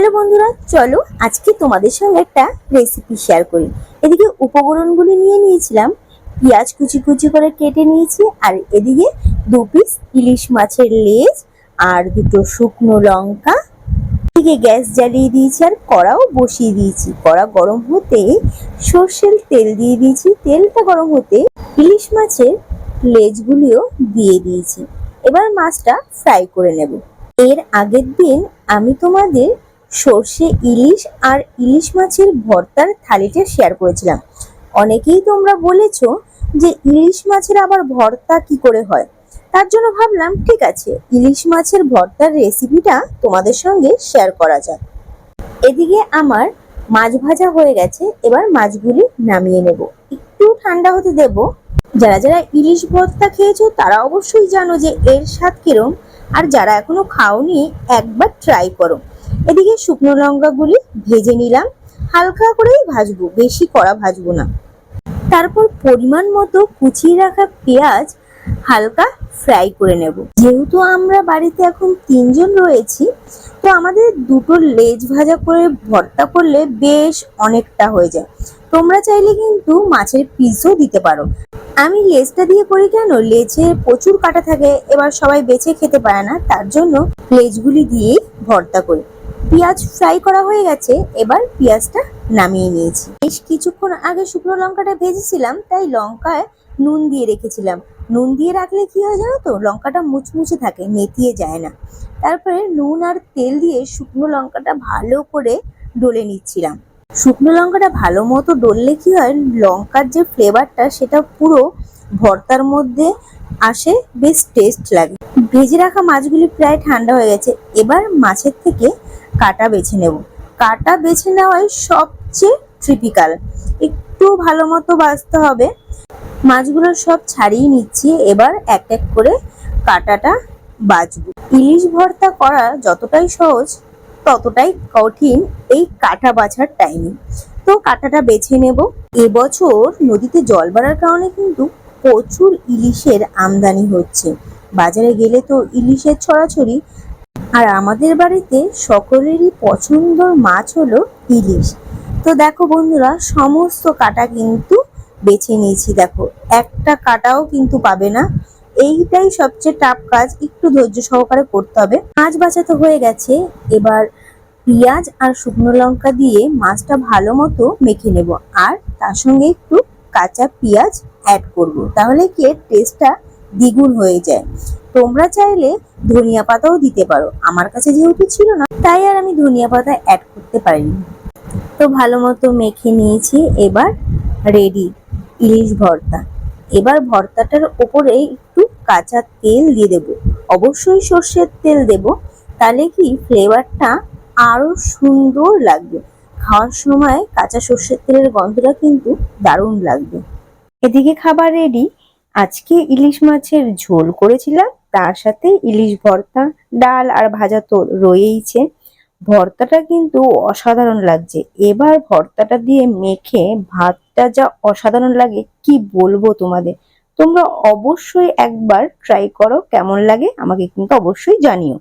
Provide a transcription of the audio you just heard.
Hello বন্ধুরা, চলো আজকে তোমাদের সঙ্গে একটা রেসিপি শেয়ার করি। এদিকে উপকরণগুলি নিয়ে নিয়েছিলাম, পেঁয়াজ কুচি কুচি করে কেটে নিয়েছি, আর এদিকে দু পিস ইলিশ মাছের লেজ আর দুটো শুকনো লঙ্কা। এদিকে গ্যাস জ্বালিয়ে দিয়েছি আর কড়াও বসিয়ে দিয়েছি। কড়া গরম হতে সর্ষের তেল দিয়ে দিয়েছি। তেলটা গরম হতে ইলিশ মাছের লেজগুলিও দিয়ে দিয়েছি। এবার মাছটা ফ্রাই করে নেব। এর আগের দিন আমি তোমাদের সর্ষে, ইলিশ আর ইলিশ মাছের ভর্তার থালিটা শেয়ার করেছিলাম। অনেকেই তোমরা বলেছ যে ইলিশ মাছের আবার ভর্তা কি করে হয়? তার জন্য ভাবলাম, ঠিক আছে, ইলিশ মাছের ভর্তার রেসিপিটা তোমাদের সঙ্গে শেয়ার করা যাক। এদিকে আমার মাছ ভাজা হয়ে গেছে, এবার মাছগুলি নামিয়ে নেব। একটু ঠান্ডা হতে দেব। যারা যারা ইলিশ ভর্তা খেয়েছো, তারা অবশ্যই জানো যে এর স্বাদ কিরম। আর যারা এখনও খাওনি, একবার ট্রাই করো। এদিকে শুকনো লঙ্কাগুলি ভেজে নিলাম। হালকা করেই ভাজবো, বেশি কড়া ভাজবো না। তারপর পরিমাণ মতো কুচিয়ে রাখা পেঁয়াজ হালকা ফ্রাই করে নেব। যেহেতু আমরা বাড়িতে এখন তিনজন রয়েছি, তো আমাদের দুটো লেজ ভাজা করে ভর্তা করলে বেশ অনেকটা হয়ে যায়। তোমরা চাইলে কিন্তু মাছের পিসও দিতে পারো। আমি লেজটা দিয়ে করি কেন? লেজে প্রচুর কাটা থাকে, এবার সবাই বেছে খেতে পারে না, তার জন্য লেজগুলি দিয়েই ভর্তা করি। পেঁয়াজ ফ্রাই করা হয়ে গেছে, এবার পেঁয়াজটা নামিয়ে নিয়েছি। বেশ কিছুক্ষণ আগে শুকনো লঙ্কাটা ভেজেছিলাম, তাই লঙ্কায় নুন দিয়ে রেখেছিলাম। নুন দিয়ে রাখলে কি হয় জানো তো, লঙ্কাটা মুচমুচে থাকে, নেতিয়ে যায় না। তারপরে নুন আর তেল দিয়ে শুকনো লঙ্কাটা ভালো করে ডলে নিচ্ছিলাম। শুকনো লঙ্কাটা ভালো মতো ডললে কি হয়, লঙ্কার যে ফ্লেভারটা, সেটা পুরো ভর্তার মধ্যে আসে, বেশ টেস্ট লাগে। ভেজে রাখা মাছগুলি প্রায় ঠান্ডা হয়ে গেছে। এবার মাছের থেকে কাটা বেছে নেব। কাটা বেছে নেওয়াই সবচেয়ে ট্রিপিক্যাল একটু ভালো মতো বাছতে হবে। মাছগুলো সব ছাড়িয়ে নিচ্ছি। এবার এক এক করে কাটাটা বাছবো ইলিশ ভর্তা করা যতটাই সহজ, ততটাই কঠিন এই কাটা বাছার টাইমে তো কাটাটা বেছে নেব। এবছর নদীতে জল বাড়ার কারণে কিন্তু প্রচুর ইলিশের আমদানি হচ্ছে। বাজারে গেলে তো ইলিশের ছড়াছড়ি আর আমাদের বাড়িতে সকলেরই পছন্দর মাছ হলো ইলিশ। তো দেখো বন্ধুরা, সমস্ত কাটা কিন্তু বেছে নিয়েছি দেখো। একটা কাটাও কিন্তু পাবে না। এইটাই সবচেয়ে টাফ কাজ, একটু ধৈর্য সহকারে করতে হবে। মাছ বাঁচাতে হয়ে গেছে। এবার পেঁয়াজ আর শুকনো লঙ্কা দিয়ে মাছটা ভালো মতো মেখে নেব। আর তার সঙ্গে একটু কাঁচা পেঁয়াজ অ্যাড করব। তাহলে কি এর টেস্টটা দ্বিগুণ হয়ে যায়। তোমরা চাইলে ধনিয়া পাতাও দিতে পারো। আমার কাছে যেহেতু ছিল না, তাই আর আমি ধনিয়া পাতা অ্যাড করতে পারিনি। তো ভালো মতো মেখে নিয়েছি, এবার রেডি ইলিশ ভর্তা। এবার ভর্তাটার ওপরে একটু কাঁচা তেল দিয়ে দেব। অবশ্যই সর্ষের তেল দেব, তাহলে কি ফ্লেভারটা আরও সুন্দর লাগবে। খাওয়ার সময় কাঁচা সর্ষের তেলের গন্ধটা কিন্তু দারুণ লাগবে। এদিকে খাবার রেডি আজকে ইলিশ মাছের ঝোল করেছিলাম। তার সাথে ইলিশ ভর্তা, ডাল আর ভাজা তো রয়েইছে। ভর্তাটা কিন্তু অসাধারণ লাগছে। এবার ভর্তাটা দিয়ে মেখে ভাতটা যা অসাধারণ লাগে, কি বলব তোমাদের? তোমরা অবশ্যই একবার ট্রাই করো, কেমন লাগে আমাকে কিন্তু অবশ্যই জানিও।